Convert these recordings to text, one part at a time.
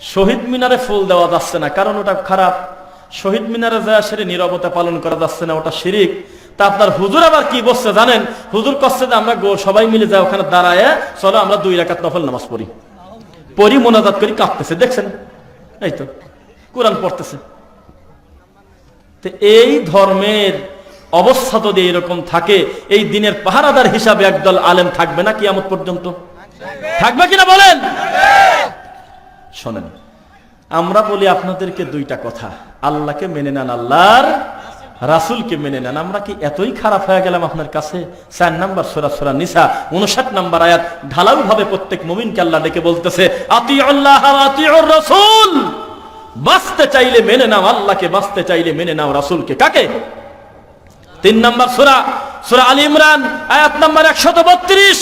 শহীদ মিনারে ফুল দেওয়া যাচ্ছে না। কারণ ওটা খারাপ। শহীদ মিনারে যায় সেরে নিরবতা পালন করা যাচ্ছে না, ওটা শিরিক। তা আপনার হুজুর আবার কি বলছে জানেন? হুজুর কচ্ছে যে আমরা সবাই মিলে যাই ওখানে দাঁড়ায়, চলো আমরা দুই রাকাত নফল নামাজ পড়ি। পড়ি, মোনাজাত করি কাঁপতেছে দেখছেন? এই তো, কোরআন পড়তেছে। এই ধর্মের অবস্থা যদি এরকম থাকে, এই দিনের পাহারাদার হিসাবে একদল আলেম থাকবে না কি কিয়ামত পর্যন্ত? থাকবে কিনা বলেন? শোনেন, আমরা বলি আপনাদেরকে দুইটা কথা। আল্লাহকে মেনে নেন আল্লাহর, রাসুলকে মেনে নেন। আমরা কি এতই খারাপ হয়ে গেলাম আপনার কাছে? চার নাম্বার সোরা সোরা নিসা, উনষাট নাম্বার আয়াত ঢালাউ ভাবে প্রত্যেক মুমিনকে আল্লাহ ডেকে বলতেছে আতি আল্লাহ রসুল! বাঁচতে চাইলে মেনে নাও আল্লাহকে, বাঁচতে চাইলে মেনে নাও রাসুলকে। কাকে? তিন নাম্বার সুরা সুরা আলী ইমরান, আয়াত নাম্বার একশত বত্রিশ।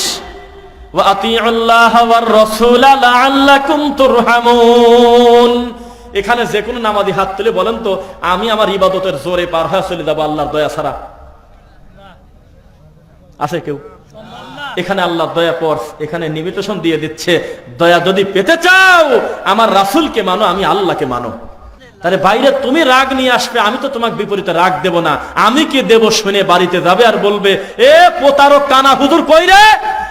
এখানে যে কোনো নামাজি হাত তুলে বলেন তো, আমি আমার ইবাদতের জোরে পার হয়ে চলে যাব আল্লাহর দয়া ছাড়া। আছে কেউ? এখানে আল্লাহ দয়া পর, এখানে নিমিটেশন দিয়ে দিচ্ছে, দয়া যদি পেতে চাও, আমার রাসুলকে মানো, আমি আল্লাহকে মানো। তাহলে বাইরে তুমি রাগ নিয়ে আসবে, আমি তো তোমাকে বিপরীতে রাগ দেব না। আমি কি দেব শুনে বাড়িতে যাবে আর বলবে, এ পোতারক কানা হুজুর কই রে?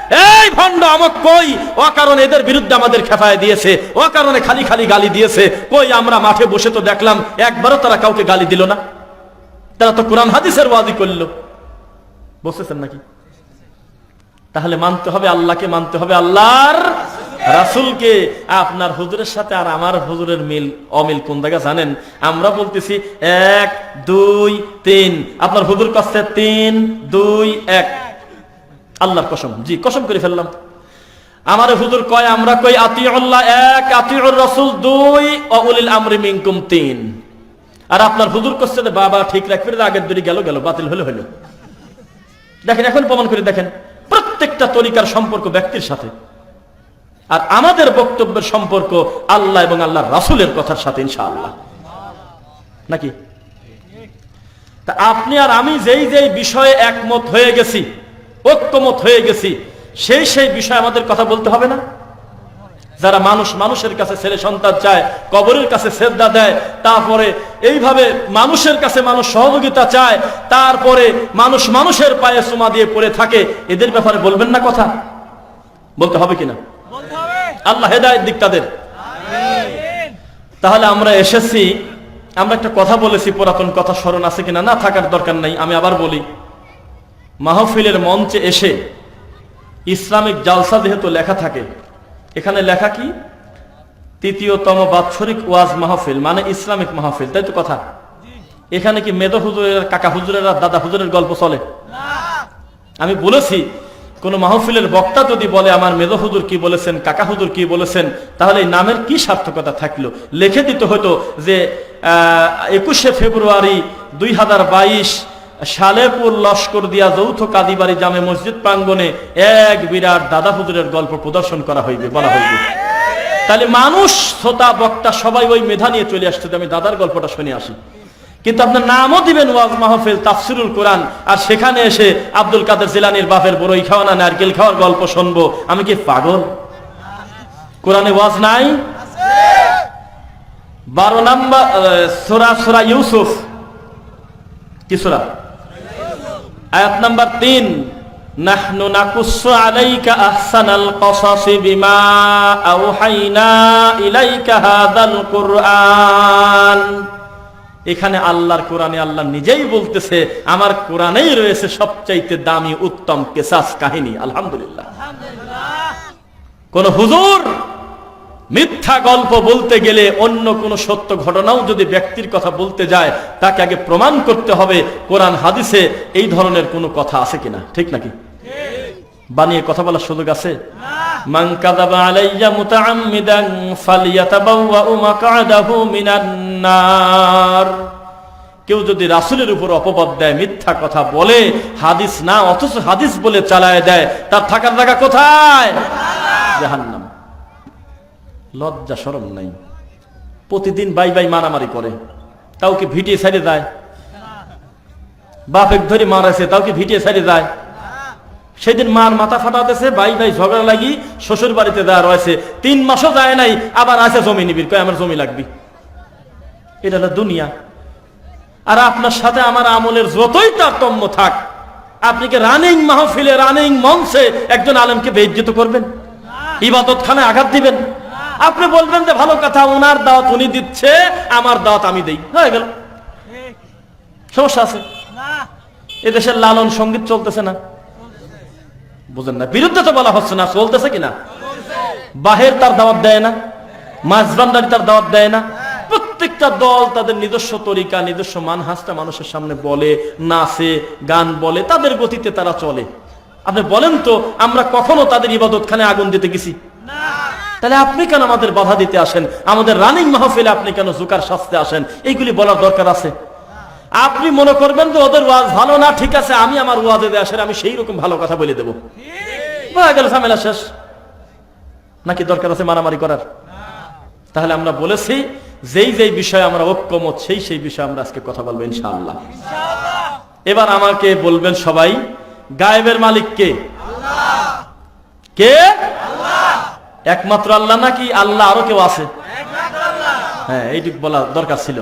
এই ভণ্ড আমক কই? ও কারণে এদের বিরুদ্ধে আমাদের খেপায় দিয়েছে। ও কারণে খালি খালি গালি দিয়েছে। কই, আমরা মাঠে বসে তো দেখলাম, একবারও তারা কাউকে গালি দিল না। তারা তো কোরআন, হাদিসের ওয়াজি করল। বসেছেন নাকি? তাহলে মানতে হবে আল্লাহকে, মানতে হবে আল্লাহর রাসুলকে। আপনার হুজুরের সাথে আর আমার হুজুরের মিল, অমিল কোন জায়গা জানেন? আমরা বলতেছি এক, দুই, তিন। আপনার হুজুর কাছে তিন, দুই, এক। আল্লাহর কসম। জি, কসম করে ফেললাম। আমার হুজুর কয়, আমরা কই আতিউল্লাহ এক, আতিউর রাসূল দুই অউলিল আমরি মিনকুম তিন। আর আপনার হুজুর করছে বাবা, ঠিক রাখবে আগের দুরি গেল গেল, বাতিল হলে, হলো। দেখেন, এখন প্রমাণ করে দেখেন, প্রত্যেকটা তরিকার সম্পর্ক ব্যক্তির সাথে। আর আমাদের বক্তব্যের সম্পর্ক আল্লাহ এবং আল্লাহ রাসুলের কথার সাথে, ইনশাআল্লাহ। নাকি? তা আপনি আর আমি যেই যেই বিষয়ে একমত হয়ে গেছি ঐক্যমত হয়ে গেছি সেই সেই বিষয়ে আমাদের কথা বলতে হবে না? যারা মানুষ মানুষের কাছে ছেলে সন্তান চায় কবরের কাছে শ্রদ্ধা দেয় তারপরে এইভাবে মানুষের কাছে মানুষ সহযোগিতা চায় তারপরে মানুষ মানুষের পায়ে সুমা দিয়ে পড়ে থাকে এদের ব্যাপারে বলবেন না কথা? বলতে হবে কিনা? আল্লাহ হেদায়ত দিক তাদের। তাহলে আমরা এসেছি আমরা একটা কথা বলেছি পুরাতন কথা স্মরণ আছে কিনা? না থাকার দরকার নাই আমি আবার বলি। মাহফিলের মঞ্চে এসে ইসলামিক জালসা যেহেতু লেখা থাকে, এখানে লেখা কি? তৃতীয়তম বাৎসরিক ওয়াজ মাহফিল মানে ইসলামিক মাহফিল, তাই তো কথা? এখানে কি মেধ হুজুরের, কাকা হুজুরের আর দাদা হুজুরের গল্প চলে? আমি বলেছি, কোন মাহফিলের বক্তা যদি বলে, আমার মেধ হুজুর কি বলেছেন, কাকা হুজুর কি বলেছেন? তাহলে এই নামের কি সার্থকতা থাকল? লিখে দিতে হতো যে একুশে ফেব্রুয়ারি দুই হাজার বাইশ সালেপুর লস্কর দিয়া যৌথ কাদিবাড়ি জামে মসজিদ প্রাঙ্গনে এক বিরাট দাদা হুজুরের গল্প প্রদর্শন করা হইবে, বলা হইবে। তাহলে মানুষ, শ্রোতা, বক্তা সবাই ওই মেধা নিয়ে চলে আসছে আমি দাদার গল্পটা শুনে আসি। কিন্তু আপনার নামও দিবেন ওয়াজ মাহফিল, তাফসিরুল কোরআন, আর সেখানে এসে আব্দুল কাদের জিলানির বাপের বড়ই খাওয়া না নারকেল খাওয়ার গল্প শুনব। আমি কি পাগল? কোরআনে ওয়াজ নাই? বারো নাম্বার সোরা সোরা ইউসুফ। কি সোরা? আয়াত নাম্বার তিন, নাহনু নাকুসু আলাইকা আহসানাল কসাসি বিমা আওহাইনা ইলাইকা হাদাল কুরআন। এখানে আল্লাহর কোরআনে আল্লাহ নিজেই বলতেছে, আমার কোরআনেই রয়েছে সবচাইতে দামি উত্তম কেসাস কাহিনী। আলহামদুলিল্লাহ। কোন হুজুর মিথ্যা গল্প বলতে গেলে অন্য কোন সত্য ঘটনাও যদি ব্যক্তির কথা বলতে যায়, তাকে আগে প্রমাণ করতে হবে, কোরআন, হাদিসে এই ধরনের কোনো কথা আছে কিনা। ঠিক নাকি? বানিয়ে কথা বলার সুযোগ আছে? কেউ যদি রাসুলের উপর অপবাদ দেয়, মিথ্যা কথা বলে, হাদিস না, অথচ হাদিস বলে চালায় দেয়, তার থাকার জায়গা কোথায়? জাহান্নাম। লজ্জা, শরম নাই। প্রতিদিন বাই বাই মারামারি করে। তাও কি ভিটিয়ে সাইডে যায়? বাপেক ধরে মারাছে তাও কি ভিটিয়ে সাইডে যায়? সেদিন মার মাথা ফাটাতেছে ভাই ভাই ঝগড়া লাগি শ্বশুর বাড়িতে দেওয়া রয়েছে। তিন মাসও যায় নাই, আবার আছে জমি নিবির কয় আমার জমি লাগবি। এটা হলো দুনিয়া। আর আপনার সাথে আমার আমলের যতই তারতম্য থাক, আপনি কি রানিং মাহফিলে, রানিং মঞ্চে একজন আলেমকে বেজ্জিত করবেন? ইবাদত খানে আঘাত দিবেন? আপনি বলবেন যে ভালো কথা ওনার দাওয়াত উনি দিচ্ছে আমার দাওয়াত আমি দেই। হয়ে গেল। সমস্যা আছে? এদেশের লালন সংগীত চলতেছে না। বুঝেন না বিরুদ্ধে তো বলা হচ্ছে না চলতেছে কিনা বাহের তার দাওয়াত দেয় না মাঝবান্ডারি তার দাওয়াত দেয় না। প্রত্যেকটা দল তাদের নিজস্ব তরিকা নিজস্ব মানহাসটা মানুষের সামনে বলে নাচে গান বলে তাদের গতিতে তারা চলে। আপনি বলেন তো আমরা কখনো তাদের ইবাদতখানে আগুন দিতে গেছি? তাহলে আপনি কেন আমাদের বাধা দিতে আসেন? আমাদের রানিং মাহফিলে আপনি কেন জুকার শাস্তে আসেন? এইগুলি বলার দরকার আছে। আপনি মনে করবেন যে ওদের ওয়াজ ভালো না, ঠিক আছে, আমি আমার ওয়াজে আসেন, আমি সেই রকম ভালো কথা বলে দেবো। ঝামেলা শেষ। নাকি দরকার আছে মারামারি করার? তাহলে আমরা বলেছি, যেই যেই বিষয়ে আমরা ঐক্যমত, সেই সেই বিষয়ে আমরা আজকে কথা বলব ইনশাআল্লাহ। এবার আমাকে বলবেন সবাই, গায়েবের মালিক কে? কে? একমাত্র আল্লাহ নাকি আল্লাহ আরও কেউ আছে? হ্যাঁ এইটুক বলা দরকার ছিল।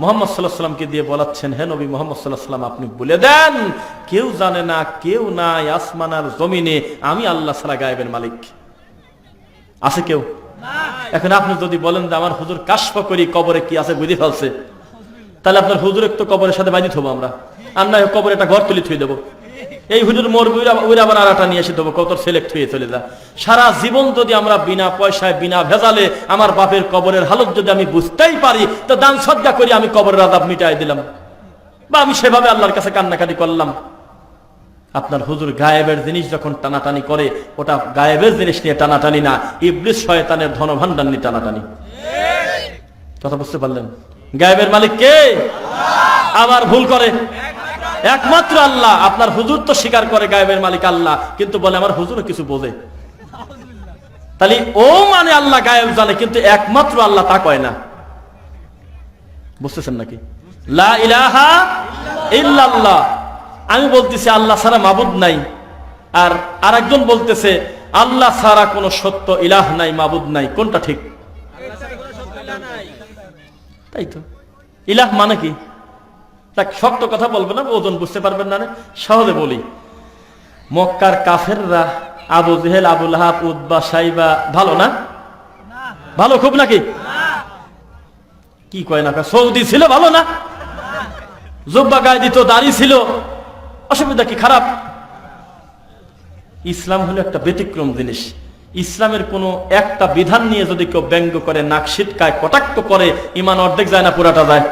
মোহাম্মদ দিয়ে বলাচ্ছেন মোহাম্মদ আপনি বলে দেন কেউ জানে না কেউ নাই আসমানার জমিনে আমি আল্লাহ সালা গায়েবের মালিক। আছে কেউ? এখন আপনি যদি বলেন যে আমার হুজুর কাশ্প করি কবরে কি আছে বুঝে ফেলছে। তাহলে আপনার হুজুর তো কবরের সাথে বাজি থবো আমরা। না কবরে একটা ঘর তুলি থুই দেবো। এই হুজুর মোর ওই আবার আরাটা নিয়ে এসে দেবো কত সিলেক্ট হয়ে চলে যা। সারা জীবন যদি আমরা বিনা পয়সায়, বিনা ভেজালে আমার বাপের কবরের হালত যদি আমি বুঝতেই পারি, তো দান সজ্জা করি আমি কবরের আদাব মিটাই দিলাম। বা আমি সেভাবে আল্লাহর কাছে কান্নাকাটি করলাম। আপনার হুজুর গায়েবের জিনিস যখন টানাটানি করে, ওটা গায়েবের জিনিস নিয়ে টানাটানি না, ইবলিস শয়তানের ধনভাণ্ডার নিয়ে টানাটানি। কথা বুঝতে পারলেন? গায়েবের মালিক কে? আবার ভুল করে। একমাত্র আল্লাহ। আপনার হুজুর তো স্বীকার করে গায়েবের মালিক আল্লাহ, কিন্তু বলে আমার হুজুরও কিছু বোঝে। তাহলে ও মানে আল্লাহ গায়েব জানে, কিন্তু একমাত্র আল্লাহ তা কয় না। বুঝতেছেন নাকি? লা ইলাহা ইল্লাল্লাহ। আমি বলতেছি, আল্লাহ ছাড়া মাবুদ নাই। আর আরেকজন বলতেছে, আল্লাহ ছাড়া কোনো সত্য ইলাহ নাই, মাবুদ নাই। কোনটা ঠিক? তাই তো ইলাহ মানে কি? তাক শক্ত কথা বলবে না, ওজন বুঝতে পারবেন না? সহজে বলি। মক্কার কাফেররা Abu Jahel Abu Lahab Utba Shaiba, ভালো না? ভালো খুব নাকি? কি কয় না? সৌদি ছিল, ভালো না? জব্বা গায়ে দিত দাড়ি ছিল। অসুবিধা কি? খারাপ? ইসলাম হলো একটা ব্যতিক্রম জিনিস। ইসলামের কোনো একটা বিধান নিয়ে যদি কেউ ব্যঙ্গ করে, নাক সিটকায় কটাক্ত করে, ইমান অর্ধেক যায় না, পুরাটা যায়?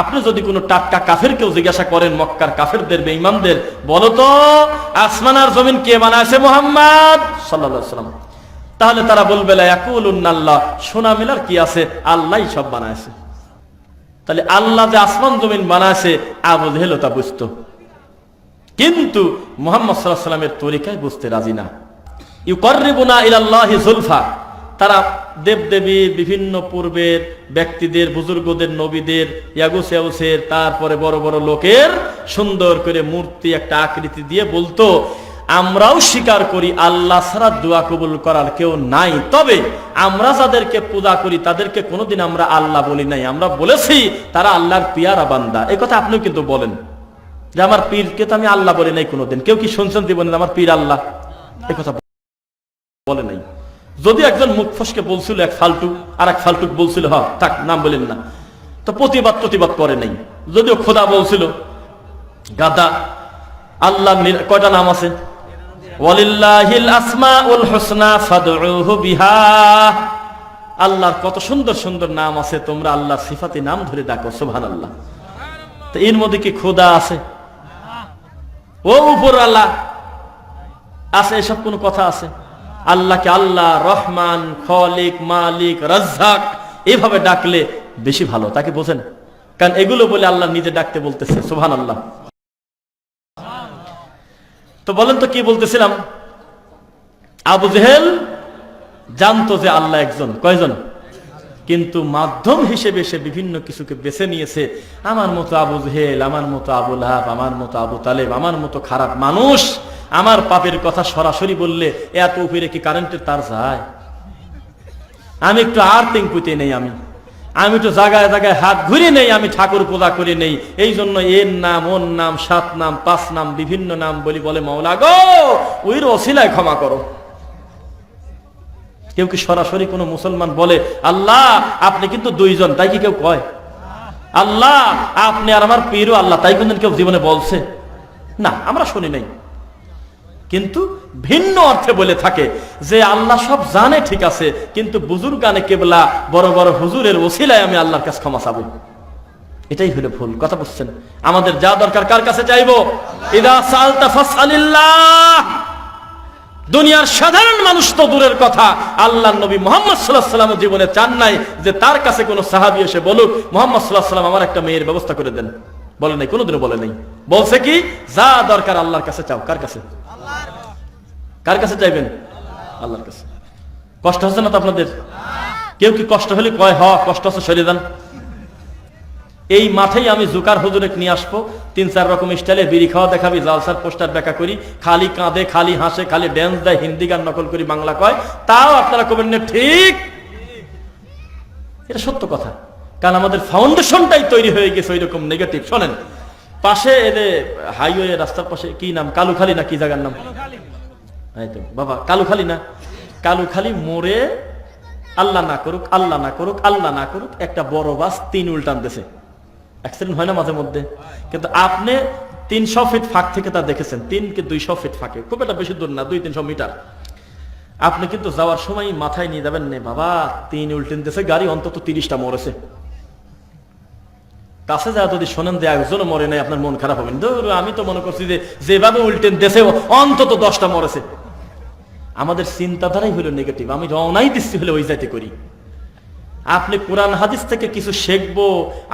আপনি যদি কোন টাটকা কাফের কেউ জিজ্ঞাসা করেন, মক্কার কাফেরদের, বেঈমানদের বলতো আসমান আর জমিন কে বানাইছে মুহাম্মদ সাল্লাল্লাহু আলাইহি তাহলে তারা বলবে লায়াকুলুনাল্লাহ সোনা মিলার কি আছে? আল্লাহ সব বানাইছে। তাহলে আল্লাহ যে আসমান জমিন বানাইছে আবু জেহেল তা বুঝতো। কিন্তু মোহাম্মদ সাল্লাহ সাল্লামের তরিকায় বুঝতে রাজি না। ইউকর্রিবুনা ইলাল্লাহি জুলফা। তারা দেবদেবী, বিভিন্ন পূর্বের ব্যক্তিদের, বুজুর্গদের, নবীদের তারপরে বড় বড় লোকের সুন্দর করে মূর্তি একটা আকৃতি দিয়ে বলতো আমরাও স্বীকার করি, আল্লাহ ছাড়া দোয়া কবুল করার কেউ নাই। তবে আমরা যাদেরকে পূজা করি, তাদেরকে কোনোদিন আমরা আল্লাহ বলি নাই। আমরা বলেছি, তারা আল্লাহর পিয়ারা বান্দা। এই কথা আপনিও কিন্তু বলেন। যে আমার পীরকে তো আমি আল্লাহ বলি নাই কোনোদিন। কেউ কি শুনছেন জীবনে আমার পীর আল্লাহ? এই কথা বলে নাই। যদি একজন মুখ ফসকে বলছিল, এক ফালটু আর এক ফালটুক বলছিল হ থাক, নাম বলেন না। তো প্রতিবাদ প্রতিবাদ করে নাই। যদিও খোদা বলছিল, গাদা, আল্লাহ কয়টা নাম আছে? আল্লাহর কত সুন্দর সুন্দর নাম আছে, তোমরা আল্লাহর সিফাতি নাম ধরে ডাকো, সুবহানাল্লাহ। তো এর মধ্যে কি খোদা আছে? ও উপর আল্লাহ আছে এসব কোন কথা আছে? আল্লাহকে আল্লাহ, রহমান, খলিক, মালিক, রাজ্জাক, এভাবে ডাকলে বেশি ভালো, তাকে বোঝেন। কারণ এগুলো বলে আল্লাহ নিজে ডাকতে বলতেছে, সুবহানাল্লাহ। তো বলেন তো কি বলতেছিলাম? আবু জেহেল জানতো যে আল্লাহ একজন, কয়জন? কিন্তু মাধ্যম হিসেবে সে বিভিন্ন কিছুকে বেছে নিয়েছে। আমার মতো আবু জেহেল, আমার মতো আবু লাহাব, আমার মতো আবু তালেব, আমার মতো খারাপ মানুষ, আমার পাপের কথা সরাসরি বললে এত উপরে কি কারেন্টের তার যায়? আমি একটু আর পুঁতে নেই আমি। আমি তো জায়গায় জায়গায় হাত ঘুরে নেই, আমি ঠাকুর পূজা করে নেই। এই জন্য এর নাম, ওর নাম, সাত নাম, পাঁচ নাম, বিভিন্ন নাম বলি বলে মৌলা গো, ওই অসিলায় ক্ষমা করো। কেউ কি সরাসরি কোনো মুসলমান বলে, আল্লাহ, আপনি কিন্তু দুইজন, তাই কি কেউ কয়? আল্লাহ, আপনি আর আমার পীরও আল্লাহ, তাই কিন্তু কেউ জীবনে বলছে? না, আমরা শুনি নাই। কিন্তু ভিন্ন অর্থে বলে থাকে যে আল্লাহ সব জানে ঠিক আছে, কিন্তু বুজুর গানে কেবলা বড় বড় হুজুরের ওসিলায় আমি আল্লাহর কাছে ক্ষমা চাবো। এটাই হলো ভুল, কথা বুঝছেন? আমাদের যা দরকার কার কাছে চাইব? দুনিয়ার সাধারণ মানুষ তো দূরের কথা। আল্লাহ নবী মোহাম্মদ সাল্লাহ সাল্লাম জীবনে চান নাই যে তার কাছে কোনো সাহাবি এসে বলুক, মোহাম্মদ সাল্লাহ সাল্লাম আমার একটা মেয়ের ব্যবস্থা করে দেন। বলে নাই, কোনোদিনও বলে নাই। বলছে কি, যা দরকার আল্লাহর কাছে চাও, কার কাছে? কার কাছে চাইবেন? আল্লাহর কাছে। কষ্ট হচ্ছে না তো আপনাদের? কেউ কি কষ্ট হলে কয়, হ, কষ্ট হচ্ছে সরিয়ে দেন এই মাঠেই আমি জুকার হুজুরে নিয়ে আসব। তিন, চার রকম স্টাইলে বিড়ি খাওয়া দেখাবি, জালসার পোস্টার দেখা করি, খালি কাঁদে খালি হাসে, খালি ড্যান্স দেয়, হিন্দি গান নকল করি, বাংলা কয়। তাও আপনারা কবেন না ঠিক? এটা সত্য কথা। কারণ আমাদের ফাউন্ডেশনটাই তৈরি হয়ে গেছে ওই রকম নেগেটিভ শোনেন। পাশে এদের হাইওয়ে রাস্তার পাশে কি নাম? কালুখালি না কি জায়গার নাম? এই তো বাবা কালুখালি না? কালুখালি মোড়ে আল্লাহ না করুক, আল্লাহ না করুক, আল্লাহ না করুক, একটা বড় বাস তিন উল্টান দেশে অ্যাক্সিডেন্ট হয় না মাঝে মধ্যে? কিন্তু আপনি তিনশো ফিট ফাঁক থেকে তা দেখেছেন। তিন কি দুইশো ফিট ফাঁকে। খুব একটা বেশি দূর না, দুই তিনশো মিটার আপনি কিন্তু যাওয়ার সময় মাথায় নিয়ে যাবেন নে, বাবা, তিন উল্টেন দেশে গাড়ি অন্তত তিরিশটা মরেছে। কাছে যা যদি শোনেন যে একজনও মরে নাই, আপনার মন খারাপ হবে ধরো, আমি তো মনে করছি যে যেভাবে উল্টেন দেশে অন্তত দশটা মরেছে। আমাদের চিন্তাধারাই হলো নেগেটিভ আমি রওনাই দিচ্ছি হলে ওই যাইতে করি। আপনি কোরআন হাদিস থেকে কিছু শিখব,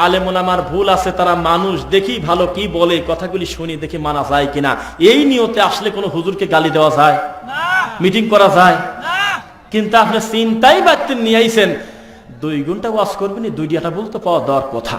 আলেমুলামার ভুল আছে, তারা মানুষ দেখি ভালো কি বলে কথাগুলি শুনি দেখি মানা যায় কিনা। এই নিয়তে আসলে কোনো হুজুরকে গালি দেওয়া যায়? মিটিং করা যায়? কিন্তু আপনি চিন্তাই বাড়তে নিয়ে আইছেন। দুই ঘণ্টা ওয়াশ করবেন দুই ডিয়াটা বলতে পাওয়া দেওয়ার কথা।